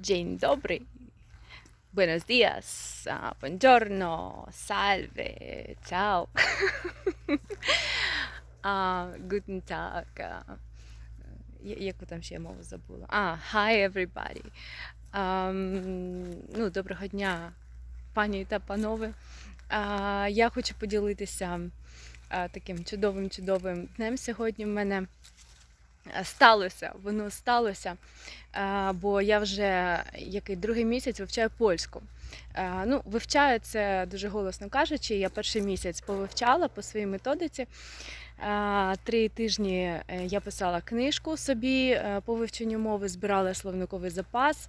Dzień dobry. Buenos días. ah, buongiorno. Salve. Ciao. а, guten Tag. я- яку там ще я мову забула? А, hi everybody. Ам, ну, доброго дня, пані та панове. А, я хочу поділитися а, таким чудовим чудовим днем сьогодні в мене. Е, Сталося, воно сталося, е, бо я вже який другий місяць вивчаю польську. Е, Ну, вивчаю це дуже голосно кажучи. Я перший місяць повивчала по своїй методиці. Три тижні я писала книжку собі по вивченню мови, збирала словниковий запас,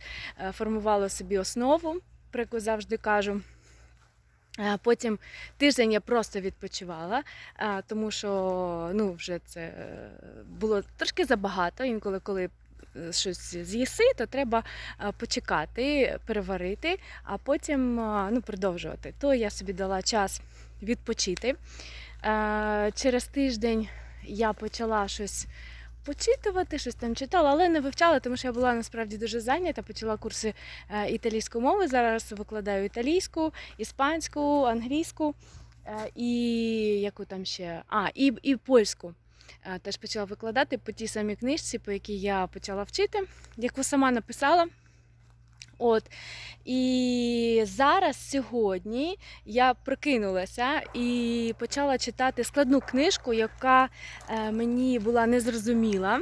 формувала собі основу, про яку завжди кажу. Потім тиждень я просто відпочивала, тому що ну, вже це е, було трошки забагато. Інколи, коли е, щось з'їси, то треба е, почекати, переварити, а потім ну, продовжувати. То я собі дала час відпочити. Через тиждень я почала щось. Почитувати, щось там читала, але не вивчала, тому що я була насправді дуже зайнята. Почала курси е, італійської мови. Зараз викладаю італійську, іспанську, англійську е, і яку там ще. А, і, і польську. Е, Теж почала викладати по тій самій книжці, по якій я почала вчити, яку сама написала. От. І зараз, сьогодні, я прокинулася і почала читати складну книжку, яка е, мені була незрозуміла.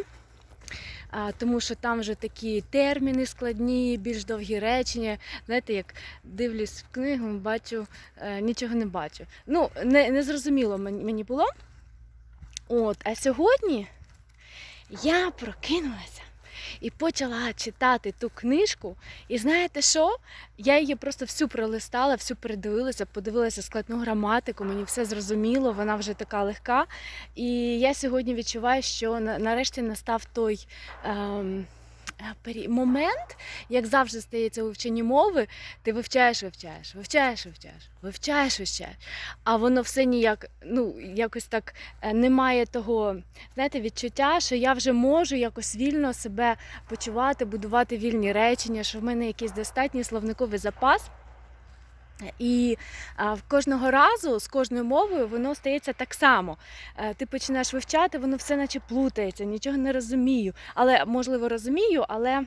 Тому що там вже такі терміни складні, більш довгі речення. Знаєте, як дивлюсь в книгу, бачу, е, нічого не бачу. Ну, не, не зрозуміло мені мені було. От, а сьогодні я прокинулася і почала читати ту книжку. І знаєте що? Я її просто всю пролистала, всю передивилася, подивилася складну граматику, мені все зрозуміло, вона вже така легка. І я сьогодні відчуваю, що нарешті настав той. Ем, Момент, як завжди стається у вивченні мови, ти вивчаєш, вивчаєш, вивчаєш, вивчаєш, вивчаєш, вивчаєш. А воно все ніяк, ну, якось так е, немає того, знаєте, відчуття, що я вже можу якось вільно себе почувати, будувати вільні речення, що в мене якийсь достатній словниковий запас. І в кожного разу з кожною мовою воно стається так само. Е, Ти починаєш вивчати, воно все наче плутається, нічого не розумію. Але можливо розумію, але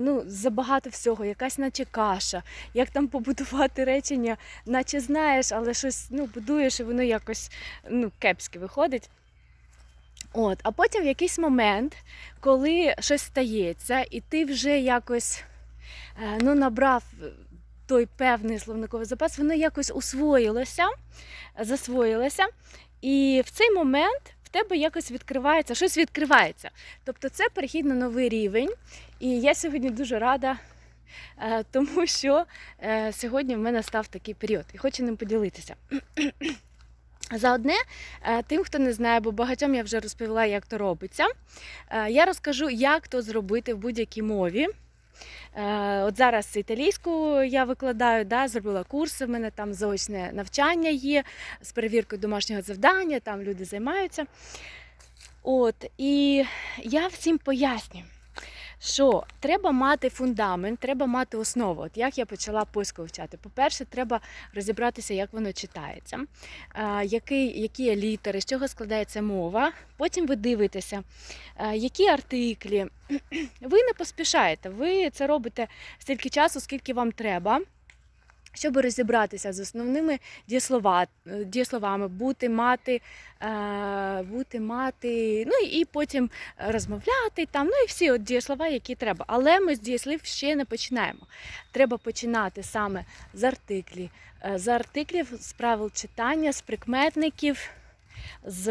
ну, забагато всього, якась наче каша, як там побудувати речення, наче знаєш, але щось ну, будуєш, і воно якось ну, кепське виходить. От, а потім в якийсь момент, коли щось стається, і ти вже якось е, ну, набрав той певний словниковий запас, воно якось усвоїлося, засвоїлося. І в цей момент в тебе якось відкривається, щось відкривається. Тобто це перехід на новий рівень. І я сьогодні дуже рада, е, тому що е, сьогодні в мене став такий період і хочу ним поділитися. Заодне, е, тим, хто не знає, бо багатьом я вже розповіла, як то робиться. Я розкажу, як то зробити в будь-якій мові. Е, От зараз італійську я викладаю, да, зробила курси, в мене там заочне навчання є з перевіркою домашнього завдання, там люди займаються. От, і я всім поясню, що треба мати фундамент, треба мати основу. От як я почала польську вивчати. По-перше, треба розібратися, як воно читається, які які є літери, з чого складається мова. Потім ви дивитеся, е, які артиклі. Ви не поспішаєте, ви це робите стільки часу, скільки вам треба. Щоб розібратися з основними дієслова, е, дієсловами, бути, мати, е, бути, мати, ну і потім розмовляти там, ну і всі от дієслова, які треба. Але ми з дієслів ще не починаємо. Треба починати саме з артиклів, е, з артиклів, з правил читання, з прикметників, з,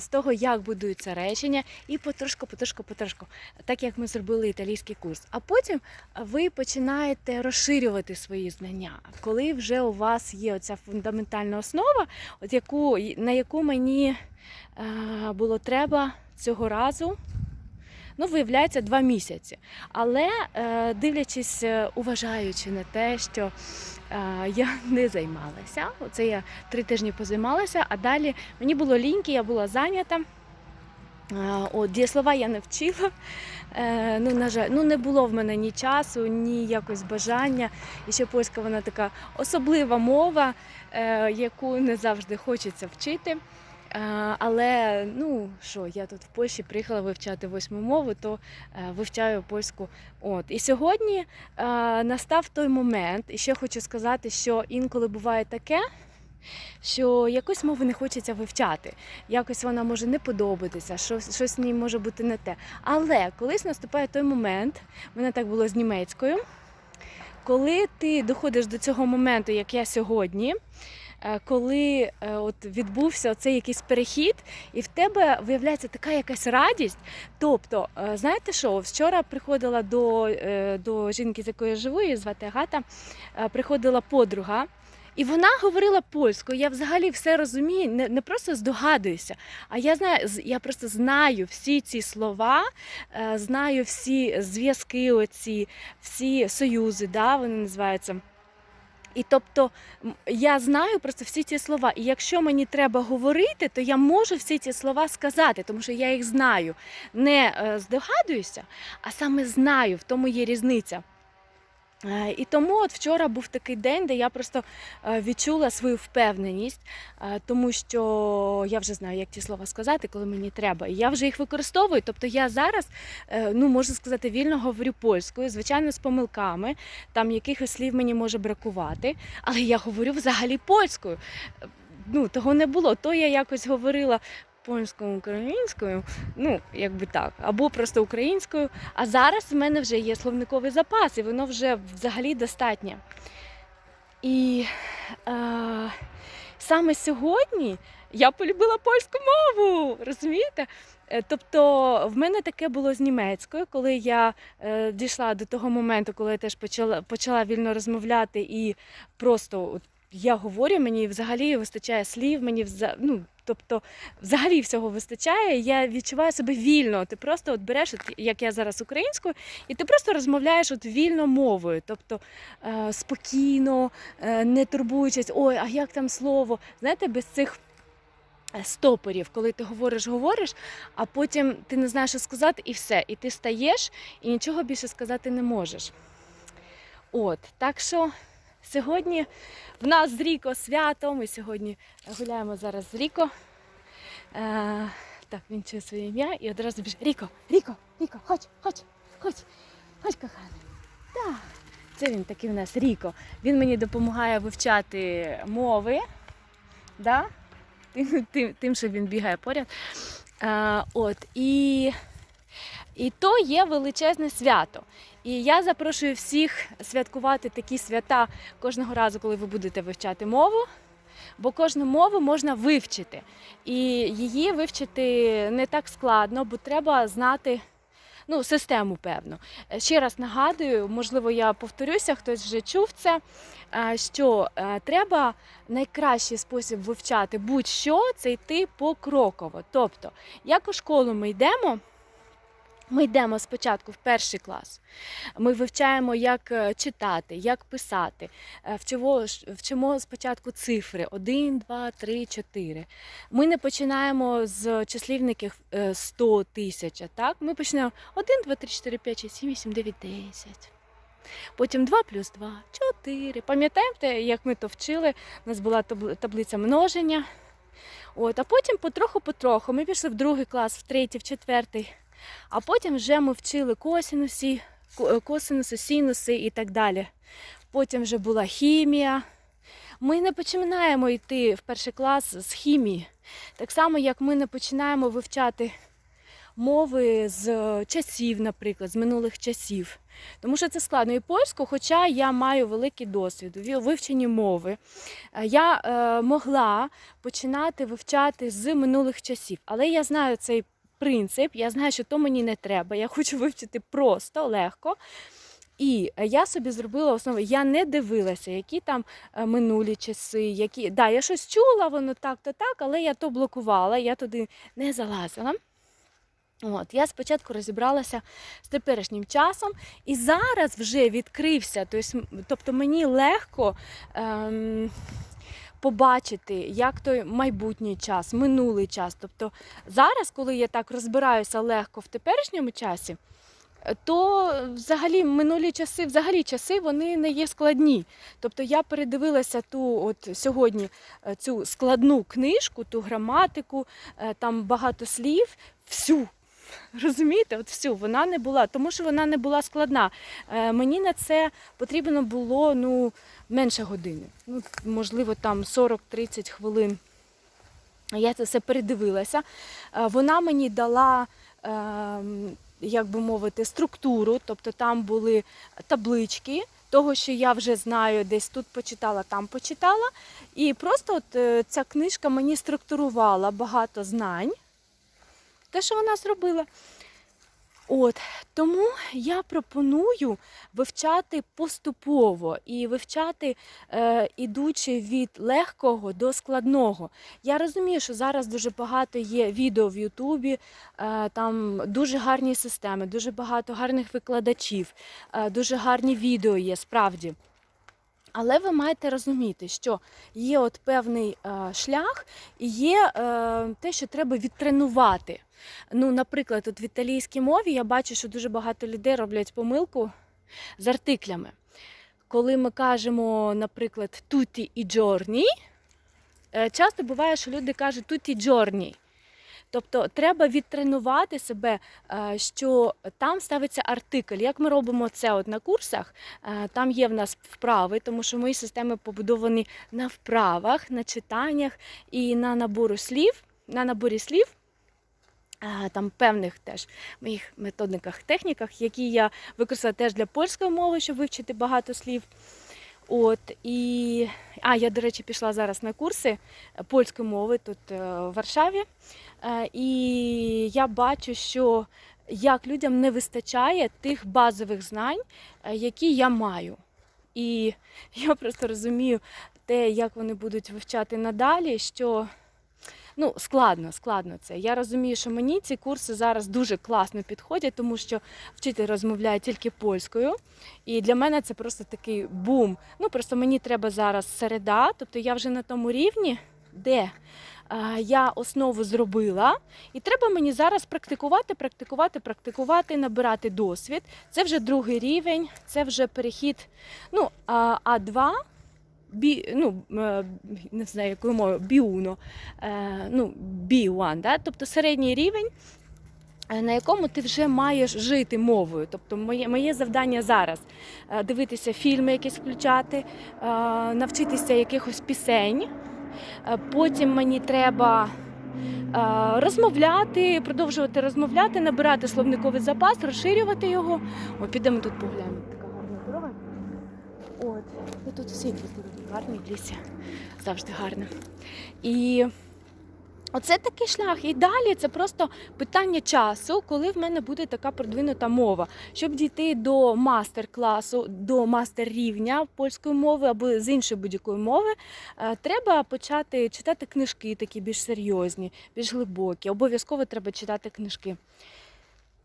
з того, як будуються речення, і потрошку, потрошку, потрошку, так як ми зробили італійський курс. А потім ви починаєте розширювати свої знання, коли вже у вас є оця фундаментальна основа, от яку, на яку мені е, було треба цього разу. Ну, виявляється, два місяці. Але е, дивлячись, е, уважаючи на те, що е, я не займалася, оце я три тижні позаймалася, а далі мені було ліньки, я була зайнята. От, дієслова я не вчила. Ну, на жаль, ну не було в мене ні часу, ні якось бажання. І ще польська вона така особлива мова, яку не завжди хочеться вчити. Е, але ну що, я тут в Польщі приїхала вивчати восьму мову, то е, вивчаю польську. От і сьогодні е, настав той момент, і ще хочу сказати, що інколи буває таке, що якось мову не хочеться вивчати. Якось вона може не подобатися, щось, щось в ній може бути не те. Але колись наступає той момент, в мене так було з німецькою, коли ти доходиш до цього моменту, як я сьогодні. Е, Коли е, от відбувся цей якийсь перехід, і в тебе виявляється така якась радість. Тобто, е, знаєте що, вчора приходила до, до жінки, з якою я живу, її звати Агата, приходила подруга, і вона говорила польською. Я взагалі все розумію, не, не просто здогадуюся, а я знаю, я просто знаю всі ці слова, знаю всі зв'язки, оці, всі союзи, да, вони називаються. І тобто я знаю просто всі ці слова. І якщо мені треба говорити, то я можу всі ці слова сказати, тому що я їх знаю. Не е, здогадуюся, а саме знаю, в тому є різниця. Е, І тому от вчора був такий день, де я просто е, відчула свою впевненість, е, тому що я вже знаю, як ті слова сказати, коли мені треба. І я вже їх використовую. Тобто я зараз, ну можна сказати, вільно говорю польською, звичайно, з помилками, там якихось слів мені може бракувати, але я говорю взагалі польською. Ну, того не було. То я якось говорила польською українською, ну якби так, або просто українською. А зараз в мене вже є словниковий запас, і воно вже взагалі достатнє. І е, саме сьогодні я полюбила польську мову, розумієте? Е, Тобто в мене таке було з німецькою, коли я е, дійшла до того моменту, коли я теж почала, почала вільно розмовляти і просто я говорю, мені взагалі вистачає слів, мені вза, ну, тобто взагалі всього вистачає. Я відчуваю себе вільно. Ти просто от береш, от, як я зараз українською, і ти просто розмовляєш от вільно мовою, тобто е, спокійно, е, не турбуючись, ой, а як там слово? Знаєте, без цих е, стопорів, коли ти говориш, говориш, а потім ти не знаєш, що сказати, і все. І ти стаєш і нічого більше сказати не можеш. От, так що сьогодні в нас з Ріко свято. Ми сьогодні гуляємо зараз з Ріко. Е, так, він чує своє ім'я і одразу біжить. Ріко, Ріко, Ріко, ходь, ходь, ходь, ходь, коханий. Так. Це він такий в нас Ріко. Він мені допомагає вивчати мови. Да? Тим, тим, тим, що він бігає поряд. Е, от, і, і то є величезне свято. І я запрошую всіх святкувати такі свята кожного разу, коли ви будете вивчати мову. Бо кожну мову можна вивчити. І її вивчити не так складно, бо треба знати ну, систему певну. Ще раз нагадую, можливо, я повторюся, хтось вже чув це. Що е, треба найкращий спосіб вивчати будь-що це йти покроково. Тобто, як у школу ми йдемо. Ми йдемо спочатку в перший клас. Ми вивчаємо, як е, читати, як писати. Е, Вчимо, вчимо спочатку цифри 1, 2, 3, 4. Ми не починаємо з числівників е, 100 тисяч. Так? Ми починаємо 1, 2, 3, 4, 5, 6, 7, 8, 9, 10. Потім 2 плюс 2, 4. Пам'ятаєте, як ми то вчили? У нас була таблиця множення. От, а потім потроху-потроху ми пішли в другий клас, в третій, в четвертий. А потім вже ми вчили косинусі, ко- е, косинуси, синуси і так далі. Потім вже була хімія. Ми не починаємо йти в перший клас з хімії. Так само, як ми не починаємо вивчати мови з е, часів, наприклад, з минулих часів. Тому що це складно. І польську, хоча я маю великий досвід у вивченні мови, е, я е, могла починати вивчати з минулих часів. Але я знаю цей принцип, я знаю, що то мені не треба. Я хочу вивчити просто, легко. І е, я собі зробила основу. Я не дивилася, які там е, минулі часи, які. Да, я щось чула, воно так-то так, але я то блокувала, я туди не залазила. От, я спочатку розібралася з теперішнім часом, і зараз вже відкрився. Тобто, мені легко ем, побачити, як той майбутній час, минулий час. Тобто зараз, коли я так розбираюся легко в теперішньому часі, то взагалі минулі часи, взагалі часи вони не є складні. Тобто я передивилася ту от сьогодні е, цю складну книжку, ту граматику, е, там багато слів, всю. Розумієте, от всю вона не була, тому що вона не була складна. Е, мені на це потрібно було ну, менше години. Ну, можливо, там 40-30 хвилин. Я це все передивилася. Е, Вона мені дала, е, як би мовити, структуру, тобто там були таблички. Того, що я вже знаю, десь тут почитала, там почитала. І просто от е, ця книжка мені структурувала багато знань. Те, що вона зробила. От тому я пропоную вивчати поступово і вивчати, е, ідучи від легкого до складного. Я розумію, що зараз дуже багато є відео в Ютубі, е, там дуже гарні системи, дуже багато гарних викладачів, е, дуже гарні відео є справді. Але ви маєте розуміти, що є от певний е, шлях і є е, те, що треба відтренувати. Ну, наприклад, от в італійській мові я бачу, що дуже багато людей роблять помилку з артиклями. Коли ми кажемо, наприклад, туті і джорні, часто буває, що люди кажуть туті джорні. Тобто треба відтренувати себе, е, що там ставиться артикль. Як ми робимо це от на курсах, е, там є в нас вправи, тому що мої системи побудовані на вправах, на читаннях і на набору слів, на наборі слів. Е, Там певних теж моїх методниках, техніках, які я використала теж для польської мови, щоб вивчити багато слів. От і а я, до речі, пішла зараз на курси польської мови тут е, в Варшаві. Е, І я бачу, що як людям не вистачає тих базових знань, е, які я маю. І я просто розумію те, як вони будуть вивчати надалі, що ну, складно, складно це. Я розумію, що мені ці курси зараз дуже класно підходять, тому що вчитель розмовляє тільки польською. І для мене це просто такий бум. Ну, просто мені треба зараз середа, тобто я вже на тому рівні, де я основу зробила, і треба мені зараз практикувати, практикувати, практикувати, набирати досвід. Це вже другий рівень, це вже перехід. Ну, а, А2, бі, ну, е, не знаю, якою мовою, біуно, е, ну, B1, да? тобто середній рівень. е, На якому ти вже маєш жити мовою. Тобто моє, моє завдання зараз дивитися фільми, якісь включати, навчитися якихось пісень. Потім мені треба розмовляти, продовжувати розмовляти, набирати словниковий запас, розширювати його. О, підемо тут поглянемо. От, і тут якісь дуже лісі. Завжди гарно. І оце такий шлях. І далі це просто питання часу, коли в мене буде така продвинута мова. Щоб дійти до мастер-класу, до мастер-рівня польської мови або з іншої будь-якої мови, е, треба почати читати книжки, такі більш серйозні, більш глибокі. Обов'язково треба читати книжки.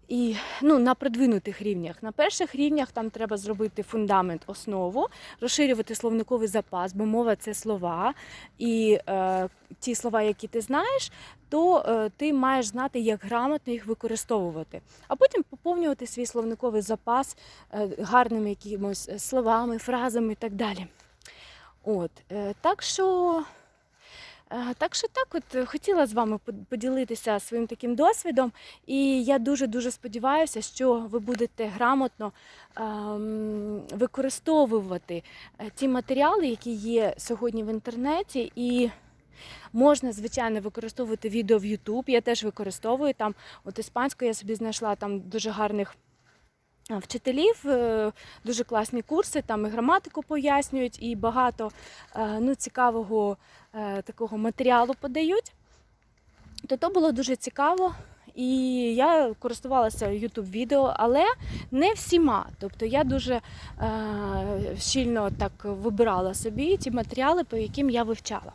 І ну, на продвинутих рівнях. На перших рівнях там треба зробити фундамент, основу, розширювати словниковий запас, бо мова це слова. І е, ті слова, які ти знаєш, то е, ти маєш знати, як грамотно їх використовувати. А потім поповнювати свій словниковий запас е, гарними якимось словами, фразами і так далі. От, е, так що. Е, Так що так, от е, хотіла з вами поділитися своїм таким досвідом, і я дуже дуже сподіваюся, що ви будете грамотно ем, використовувати е, ті матеріали, які є сьогодні в інтернеті, і можна, звичайно, використовувати відео в YouTube. Я теж використовую там. От іспанською я собі знайшла там дуже гарних. Вчителів е, дуже класні курси, там і граматику пояснюють, і багато е, ну, цікавого е, такого матеріалу подають. То то було дуже цікаво. І я користувалася YouTube відео, але не всіма. Тобто я дуже е, щільно так вибирала собі ті матеріали, по яким я вивчала.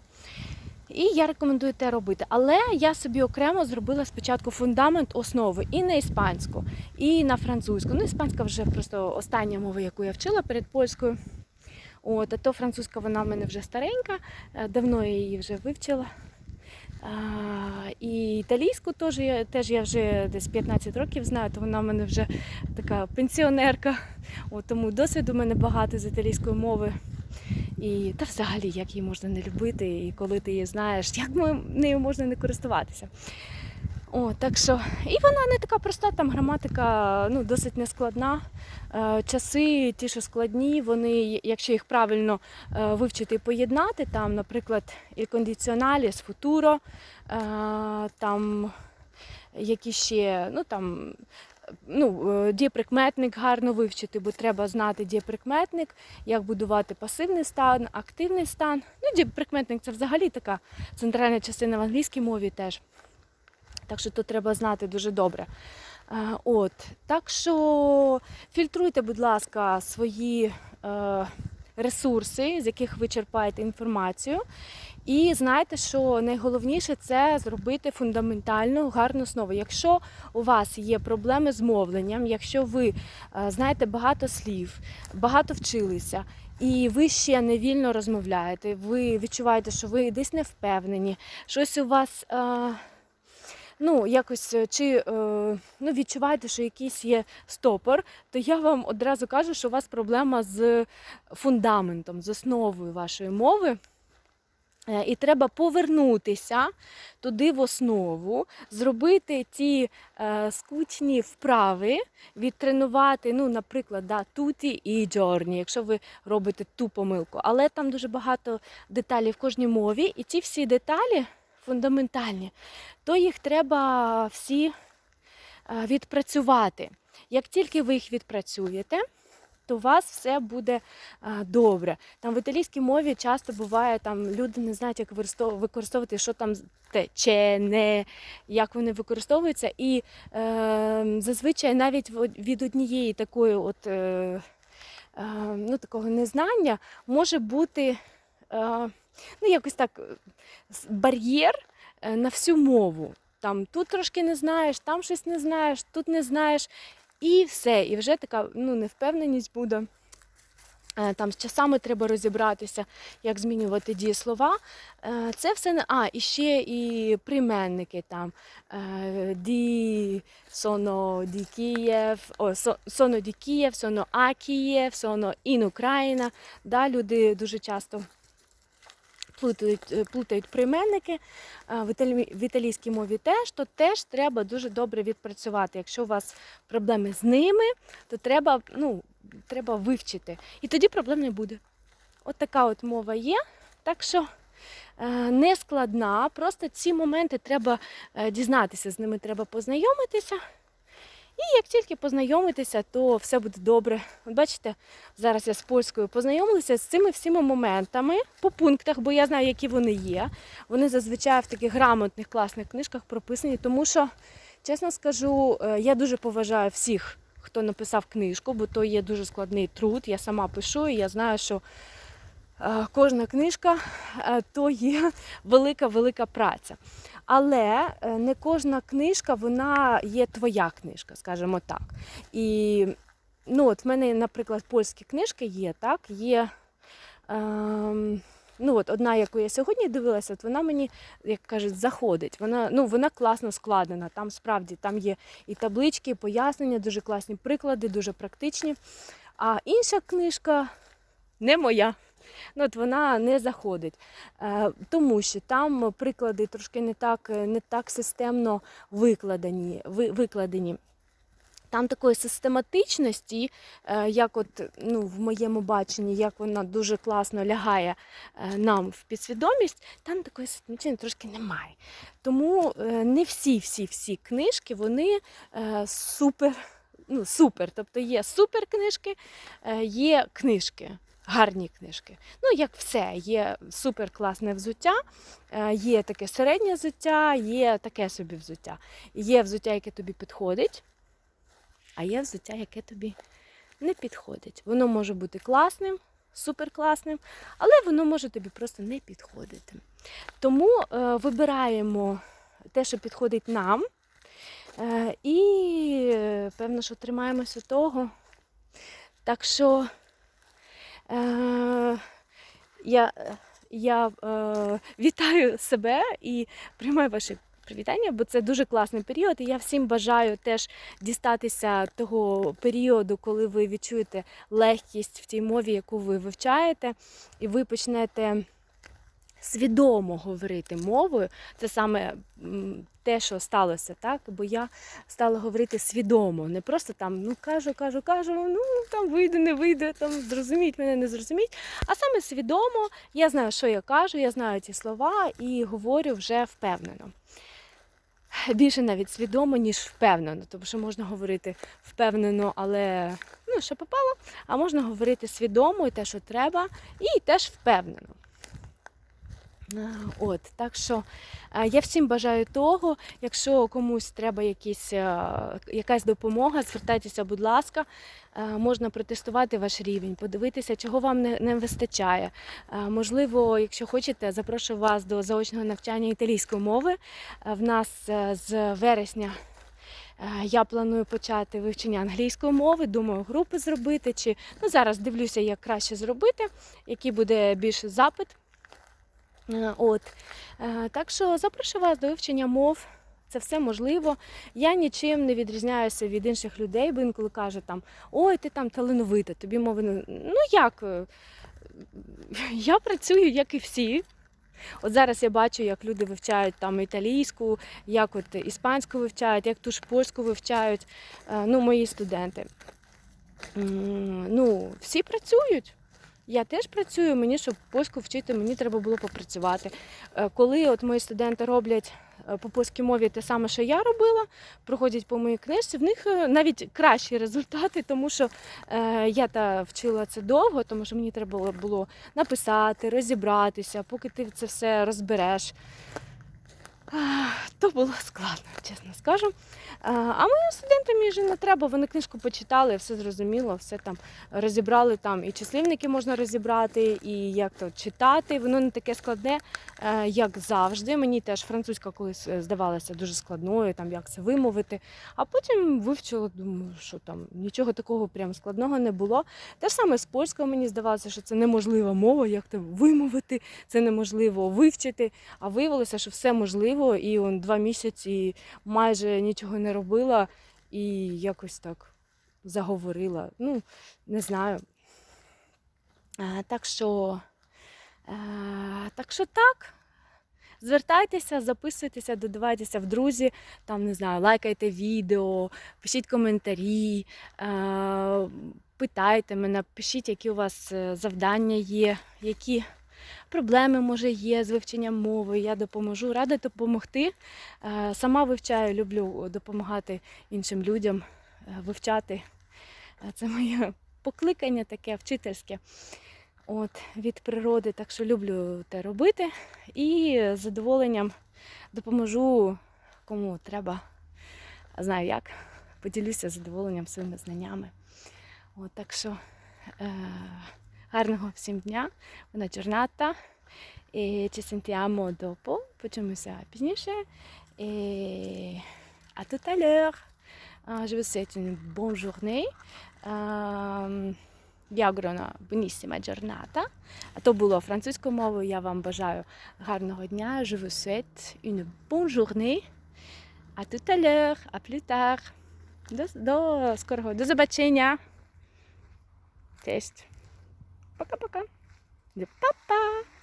І я рекомендую те робити. Але я собі окремо зробила спочатку фундамент основи і на іспанську, і на французьку. Ну, іспанська вже просто остання мова, яку я вчила перед польською. От, а то французька вона в мене вже старенька, е, давно я її вже вивчила. А, і італійську теж я, теж я вже десь 15 років знаю, то вона в мене вже така пенсіонерка. От, тому досвіду в мене багато з італійської мови. І та взагалі, як її можна не любити, і коли ти її знаєш, як нею можна не користуватися. О, так що, і вона не така проста, там граматика ну, досить нескладна. Е, часи ті, що складні, вони, якщо їх правильно е, вивчити і поєднати, там, наприклад, il condizionale з е, там які ще, ну там. Ну, е, дієприкметник гарно вивчити, бо треба знати дієприкметник, як будувати пасивний стан, активний стан. Ну, дієприкметник це взагалі така центральна частина в англійській мові теж. Так що тут треба знати дуже добре. Е, От, так що фільтруйте, будь ласка, свої е, ресурси, з яких ви черпаєте інформацію. І знайте, що найголовніше це зробити фундаментальну гарну основу. Якщо у вас є проблеми з мовленням, якщо ви е, знаєте багато слів, багато вчилися, і ви ще не вільно розмовляєте, ви відчуваєте, що ви десь не впевнені, щось у вас. Е, ну, якось е, чи ну, відчуваєте, що якийсь є стопор, то я вам одразу кажу, що у вас проблема з фундаментом, з основою вашої мови. Е, І треба повернутися туди в основу, зробити ті е, скучні вправи, відтренувати, ну, наприклад, да, туті і джорні, якщо ви робите ту помилку. Але там дуже багато деталей в кожній мові, і ці всі деталі фундаментальні, то їх треба всі е, відпрацювати. Як тільки ви їх відпрацюєте, то у вас все буде е, добре. Там в італійській мові часто буває, там люди не знають, як використовувати, що там те, че, не, як вони використовуються. І е, зазвичай навіть від однієї такої от, е, е, ну, такого незнання може бути е, ну, якось так бар'єр е, на всю мову. Там тут трошки не знаєш, там щось не знаєш, тут не знаєш. І все. І вже така ну, невпевненість буде. Е, Там з часами треба розібратися, як змінювати дієслова. Е, Це все не. А, і ще і прийменники там. е, Ді, соно ді Київ, о, соно ді Київ, соно а Київ, соно ін Україна. Да, люди дуже часто плутають, е, плутають прийменники. В, італі... в італійській мові теж, то теж треба дуже добре відпрацювати. Якщо у вас проблеми з ними, то треба, ну, треба вивчити. І тоді проблем не буде. От така от мова є. Так що е, не складна, просто ці моменти треба е, дізнатися, з ними треба познайомитися. І як тільки познайомитися, то все буде добре. От бачите, зараз я з польською познайомилася з цими всіма моментами по пунктах, бо я знаю, які вони є. Вони зазвичай в таких грамотних, класних книжках прописані, тому що, чесно скажу, е, я дуже поважаю всіх, хто написав книжку, бо то є дуже складний труд. Я сама пишу, і я знаю, що е, кожна книжка е, то є велика-велика праця. Але е, не кожна книжка вона є твоя книжка, скажімо так. І ну, от в мене, наприклад, польські книжки є, так, є. Ем, Ну, от одна, яку я сьогодні дивилася, от вона мені, як кажуть, заходить. Вона, ну, вона класно складена. Там справді там є і таблички, і пояснення, дуже класні приклади, дуже практичні. А інша книжка не моя. Ну, от вона не заходить. Е, тому що там приклади трошки не так, е, не так системно викладені. ви- викладені. Там такої систематичності, е, як от ну, в моєму баченні, як вона дуже класно лягає нам в підсвідомість, там такої систематичності трошки немає. Тому не всі, всі, всі книжки, вони супер, ну, супер. Тобто є супер книжки, е, є книжки. Гарні книжки. Ну, як все, є супер класне взуття, е, є таке середнє взуття, є таке собі взуття. Є взуття, яке тобі підходить, а є взуття, яке тобі не підходить. Воно може бути класним, суперкласним, але воно може тобі просто не підходити. Тому е, вибираємо те, що підходить нам, е, і е, певно, що тримаємося того. Так що я я е, вітаю себе і приймаю ваші привітання, бо це дуже класний період. І я всім бажаю теж дістатися того періоду, коли ви відчуєте легкість в тій мові, яку ви вивчаєте, і ви почнете свідомо говорити мовою. Це саме те, що сталося, так? Бо я стала говорити свідомо, не просто там ну кажу, кажу, кажу, ну там вийде, не вийде, там зрозуміть мене, не зрозуміть. А саме свідомо, я знаю, що я кажу, я знаю ті слова і говорю вже впевнено. Більше навіть свідомо, ніж впевнено, тому що можна говорити впевнено, але ну, що попало, а можна говорити свідомо і те, що треба, і теж впевнено. От, так що е, я всім бажаю того, якщо комусь треба якісь, е, якась допомога, звертайтеся, будь ласка, Е, можна протестувати ваш рівень, подивитися, чого вам не, не вистачає. Можливо, якщо хочете, запрошую вас до заочного навчання італійської мови. В нас з вересня. Я планую почати вивчення англійської мови, думаю, групи зробити. Чи ну зараз дивлюся, як краще зробити, який буде більше запит. Е, От. Е, Так що запрошую вас до вивчення мов. Це все можливо. Я нічим не відрізняюся від інших людей, бо інколи кажуть там, ой, ти там талановита, тобі мови не. Ну як? Я працюю, як і всі. От зараз я бачу, як люди вивчають там італійську, як от іспанську вивчають, як ту ж польську вивчають. е, Ну, мої студенти. Ну, всі працюють. Я теж працюю, мені, щоб польську вчити, мені треба було попрацювати. Е, Коли от мої студенти роблять е, по польській мові те саме, що я робила, проходять по моїй книжці, в них е, навіть кращі результати, тому що я та вчила це довго, тому що мені треба було написати, розібратися, поки ти це все розбереш. То було складно, чесно скажу. А моїм студентам вже не треба, вони книжку почитали, все зрозуміло, все там розібрали там і числівники можна розібрати, і як то читати. Воно не таке складне, е, як завжди. Мені теж французька колись е, здавалася дуже складною, там як це вимовити. А потім вивчила, думаю, що там нічого такого прям складного не було. Те ж саме з польською мені здавалося, що це неможлива мова, як там вимовити, це неможливо вивчити. А виявилося, що все можливо, і он два місяці майже нічого не робила, і якось так заговорила. Ну, не знаю. Так що, так що так. Звертайтеся, записуйтеся, додавайтеся в друзі, там не знаю, лайкайте відео, пишіть коментарі, питайте мене, пишіть, які у вас е, завдання є, які проблеми може є з вивченням мови. Я допоможу, рада допомогти. Е, Сама вивчаю, люблю допомагати іншим людям е, вивчати. Е, Це моє покликання таке вчительське. От, від природи, так що люблю те робити. І з задоволенням допоможу кому треба. Знаю як. Поділюся задоволенням своїми знаннями. От, так що гарного всім дня, buona giornata. І ci sentiamo dopo, почуємося пізніше. І à tout à l'heure. Euh, Je vous souhaite une bonne journée. Ем, vi auguro una. А то було французькою мовою. Я вам бажаю гарного дня. Je vous souhaite une bonne journée. À l'heure, à plus tard. До, до скорого, до побачення. Cześć. Пока-пока. Па-па.